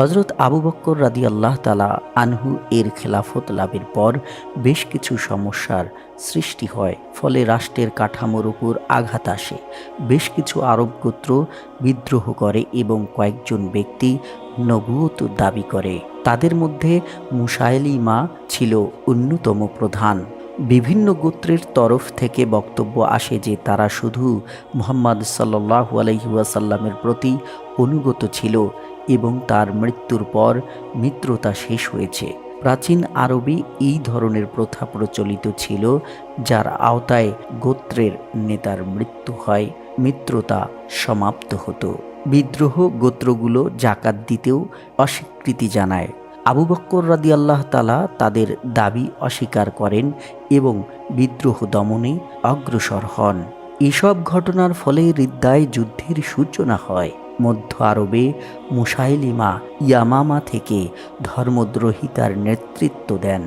হজরত আবু বক্কর রাদি আল্লাহ তালা আনহু এর খেলাফত লাভের পর বেশ কিছু সমস্যার সৃষ্টি হয়, ফলে রাষ্ট্রের কাঠামোর উপর আঘাত আসে। বেশ কিছু আরব গোত্র বিদ্রোহ করে এবং কয়েকজন ব্যক্তি নবুয়ত দাবি করে। তাদের মধ্যে মুসাইলিমা ছিল অন্যতম প্রধান। বিভিন্ন গোত্রের তরফ থেকে বক্তব্য আসে যে তারা শুধু মোহাম্মদ সাল্লাহু আলহিউসাল্লামের প্রতি অনুগত ছিল। এবং তার মৃত্যুর পর মিত্রতা শেষ হয়েছে। প্রাচীন আরবে এই ধরনের প্রথা প্রচলিত ছিল, যার আওতায় গোত্রের নেতার মৃত্যু হয়। মিত্রতা সমাপ্ত হতো। বিদ্রোহ গোত্রগুলো জাকাত দিতেও অস্বীকৃতি জানায়। আবু বক্কর রাদি আল্লাহ তালা তাদের দাবি অস্বীকার করেন এবং বিদ্রোহ দমনে অগ্রসর হন। এসব ঘটনার ফলে রিদ্দায় যুদ্ধের সূচনা হয়। মধ্য আরবে মুসাইলিমা ইয়ামামা থেকে ধর্মদ্রোহিতার নেতৃত্ব দেন।